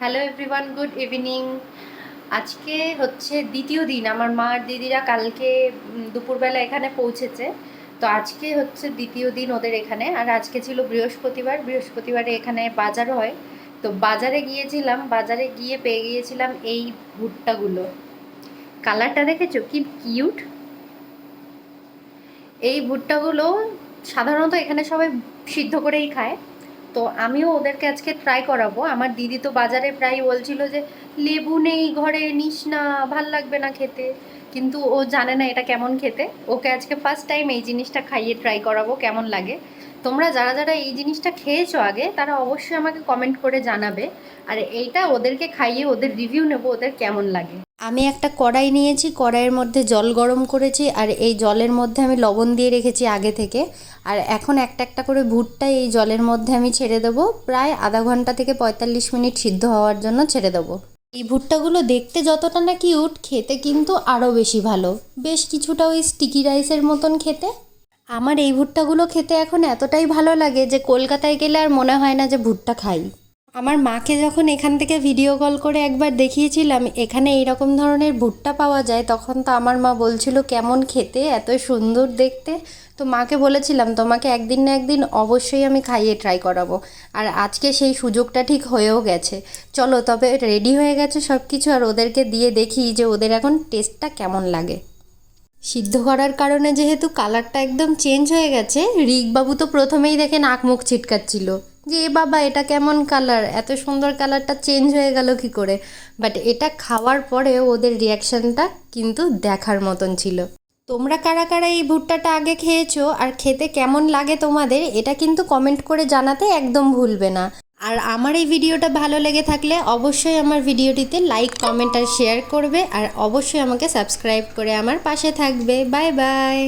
Hello everyone good evening আজকে হচ্ছে দ্বিতীয় দিন, আমার মা আর দিদিরা কালকে দুপুরবেলা এখানে পৌঁছেছে। তো আজকে হচ্ছে দ্বিতীয় দিন ওদের এখানে। আর আজকে ছিল বৃহস্পতিবার। বৃহস্পতিবারে এখানে বাজার হয়। তো বাজারে গিয়েছিলাম। বাজারে গিয়ে পেয়ে গিয়েছিলাম এই ভুট্টাগুলো। কালারটা দেখেছ? কি কিউট! এই ভুট্টাগুলো সাধারণত এখানে সবাই সিদ্ধ করেই খায়। তো আমিও ওদেরকে আজকে ট্রাই করাবো। আমার দিদি তো বাজারে প্রায় বলছিল যে, লেবু নেই ঘরে, নিস না, ভালো লাগবে না খেতে। কিন্তু ও জানে না এটা কেমন খেতে। ওকে আজকে ফার্স্ট টাইম এই জিনিসটা খাইয়ে ট্রাই করাবো, কেমন লাগে। তোমরা যারা যারা এই জিনিসটা খেয়েছো আগে, তারা অবশ্যই আমাকে কমেন্ট করে জানাবে। আর এইটা ওদেরকে খাইয়ে ওদের রিভিউ নেব, ওদের কেমন লাগে। আমি একটা কড়াই নিয়েছি, কড়াইয়ের মধ্যে জল গরম করেছি আর এই জলের মধ্যে আমি লবণ দিয়ে রেখেছি আগে থেকে। আর এখন একটা একটা করে ভুট্টা এই জলের মধ্যে আমি ছেড়ে দেবো। প্রায় আধা ঘণ্টা থেকে পঁয়তাল্লিশ মিনিট সিদ্ধ হওয়ার জন্য ছেড়ে দেবো। এই ভুট্টাগুলো দেখতে যতটা না কিউট, খেতে কিন্তু আরও বেশি ভালো। বেশ কিছুটা ওই স্টিকি রাইসের মতন খেতে। আমার এই ভুট্টাগুলো খেতে এখন এতটাই ভালো লাগে যে কলকাতায় গেলে আর মনে হয় না যে ভুট্টা খাই। আমার মাকে যখন এখান থেকে ভিডিও কল করে একবার দেখিয়েছিলাম, এখানে এই রকম ধরনের ভুট্টা পাওয়া যায়, তখন তো আমার মা বলছিল, কেমন খেতে, এত সুন্দর দেখতে? তো মাকে বলেছিলাম, তোমাকে একদিন না একদিন অবশ্যই আমি খাইয়ে ট্রাই করাবো। আর আজকে সেই সুযোগটা ঠিক হয়েও গেছে। চলো, তবে রেডি হয়ে গেছে সব কিছু আর ওদেরকে দিয়ে দেখি যে ওদের এখন টেস্টটা কেমন লাগে। সিদ্ধ করার কারণে যেহেতু কালারটা একদম চেঞ্জ হয়ে গেছে, রিকবাবু তো প্রথমেই দেখে নাক মুখ ছিটকাচ্ছিল। যে, এ বাবা, এটা কেমন কালার এত সুন্দর কালারটা চেঞ্জ হয়ে গেল কি করে? বাট এটা খাওয়ার পরে ওদের রিয়াকশনটা কিন্তু দেখার মতন ছিল। তোমরা কারা কারা এই ভুট্টাটা আগে খেয়েছো আর খেতে কেমন লাগে তোমাদের, এটা কিন্তু কমেন্ট করে জানাতে একদম ভুলবে না। আর আমার এই ভিডিওটা ভালো লেগে থাকলে অবশ্যই আমার ভিডিওটিতে লাইক কমেন্ট আর শেয়ার করবে। আর অবশ্যই আমাকে সাবস্ক্রাইব করে আমার পাশে থাকবে। Bye bye